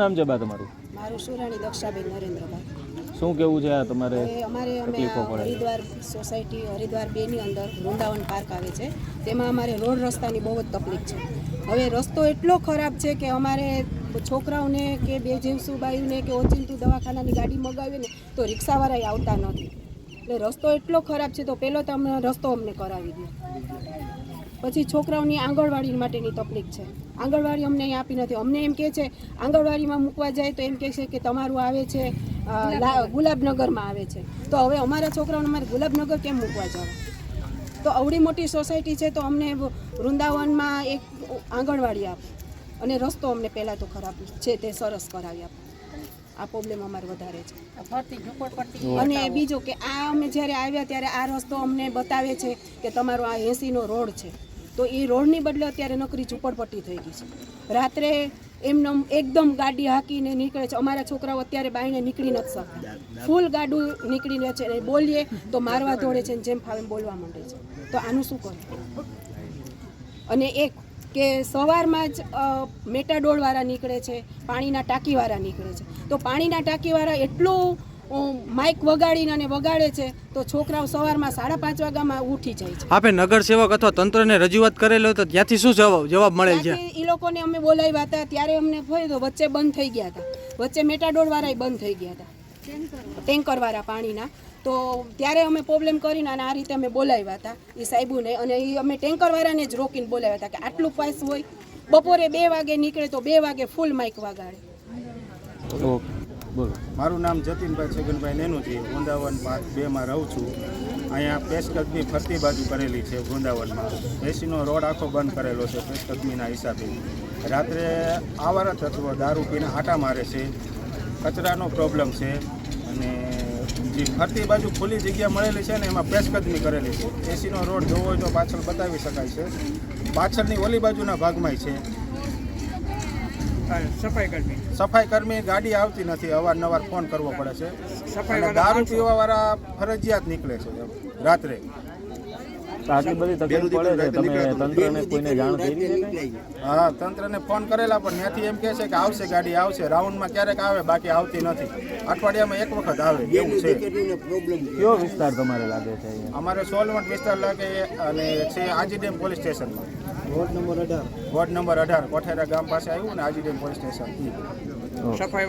નામ છે બા તમારું? મારું સુરાણી દક્ષાબેન નરેન્દ્રભાઈ. શું કેવું છે આ તમારે અમારે અમે. હરિદ્વાર સોસાયટી હરિદ્વાર બેની અંદર વૃંદાવન પાર્ક આવે છે. તેમાં અમારે રોડ રસ્તાની બહુ જ તકલીફ છે. હવે રસ્તો એટલો ખરાબ છે કે અમારે છોકરાઓને કે બે જીવસુબાઈઓને કે ઓચિંતું દવાખાનાની ગાડી મગાવીને તો રિક્ષાવાળાએ આવતા નથી. એટલે રસ્તો એટલો ખરાબ છે તો પહેલો તો અમને રસ્તો અમને કરાવી દો. પછી છોકરાઓની આંગણવાડી માટેની તકલીફ છે. આંગણવાડી અમને અહીં આપી નથી. અમને એમ કહે છે આંગણવાડીમાં મૂકવા જાય તો એમ કહે છે કે તમારું આવે છે ગુલાબનગરમાં આવે છે. તો હવે અમારા છોકરાઓને અમારે ગુલાબનગર કેમ મૂકવા જવા? તો અવડી મોટી સોસાયટી છે તો અમને વૃંદાવનમાં એક આંગણવાડી આપો. અને રસ્તો અમને પહેલાં તો ખરાબ છે તે સરસ કરાવી આપો. આ પ્રોબ્લેમ અમારે વધારે છે. અને બીજો કે આ અમે જ્યારે આવ્યા ત્યારે આ રસ્તો અમને બતાવે છે કે તમારો આ એસીનો રોડ છે. તો એ રોડની બદલે અત્યારે નોકરી ઝૂંપડપટ્ટી થઈ ગઈ છે. રાત્રે એમનો એકદમ ગાડી હાકીને નીકળે છે. અમારા છોકરાઓ અત્યારે બાઈને નીકળી નથી શકતા. ફૂલ ગાડું નીકળીને છે અને બોલીએ તો મારવા દોડે છે જેમ ફાવે બોલવા માંડે છે. તો આનું શું કરવું અને એક કે સવારમાં જ મેટાડોળવાળા નીકળે છે, પાણીના ટાંકીવાળા નીકળે છે. તો પાણીના ટાંકીવાળા એટલું માઇક વગાડીને અને વગાડે છે તો છોકરાઓ સવારમાં સાડા પાંચ વાગ્યામાં ઉઠી જાય છે. આપે નગર સેવક અથવા તંત્રને રજૂઆત કરેલો તો ત્યાંથી શું જવાબ જવાબ મળે છે? એ લોકોને અમે બોલાવ્યા હતા ત્યારે અમને તો વચ્ચે બંધ થઈ ગયા હતા. વચ્ચે મેટાડોળવાળા બંધ થઈ ગયા હતા. ટેન્કરવાળા પાણીના. તો ત્યારે અમે પ્રોબ્લેમ કરીને અને આ રીતે અમે બોલાવ્યા હતા એ સાહેબુને. અને એ અમે ટેન્કરવાળાને જ રોકીને બોલાવ્યા હતા કે આટલું પાસ હોય. બપોરે બે વાગે નીકળે તો બે વાગે ફૂલ માઇક વગાડે. ઓકે. બોલો. મારું નામ જતીનભાઈ છગનભાઈ નેનુજી વૃંદાવન પાર્ક બેમાં રહું છું. અહીંયા પેશકદમી ફરતી બાજુ કરેલી છે વૃંદાવનમાં એસીનો રોડ આખો બંધ કરેલો છે પેશકદમીના હિસાબે. રાત્રે આવારા તત્વો દારૂ પીને આટા મારે છે. કચરાનો પ્રોબ્લેમ છે. અને જે ફરતી બાજુ ખુલ્લી જગ્યા મળેલી છે ને એમાં પેશકદમી કરેલી છે. એસીનો રોડ જોવો હોય તો પાછળ બતાવી શકાય છે. પાછળની ઓલી બાજુના ભાગમાંય છે. સફાઈ કર્મી. ગાડી આવતી નથી. અવારનવાર ફોન કરવો પડે છે. દારૂ પીવા વાળા ફરજિયાત નીકળે છે રાત્રે. આટલી બધી તકલીફ પડે છે તમે તંત્રને કોઈને જાણ કરી? હા તંત્રને ફોન કરેલા પણ ત્યાંથી એમ કહે છે કે આવશે ગાડી આવશે રાઉન્ડમાં ક્યારેક આવે બાકી આવતી નથી. અઠવાડિયામાં એક વખત આવે એવું છે. કયો વિસ્તાર તમારે લાગે છે અમારે સોલવંટ વિસ્તાર લાગે અને છે આજીડેમ પોલીસ સ્ટેશનમાં. વોર્ડ નંબર અઢાર. વોર્ડ નંબર અઢાર કોઠેરા ગામ પાસે આવ્યું ને આજીડેમ પોલીસ સ્ટેશન. ઓકે.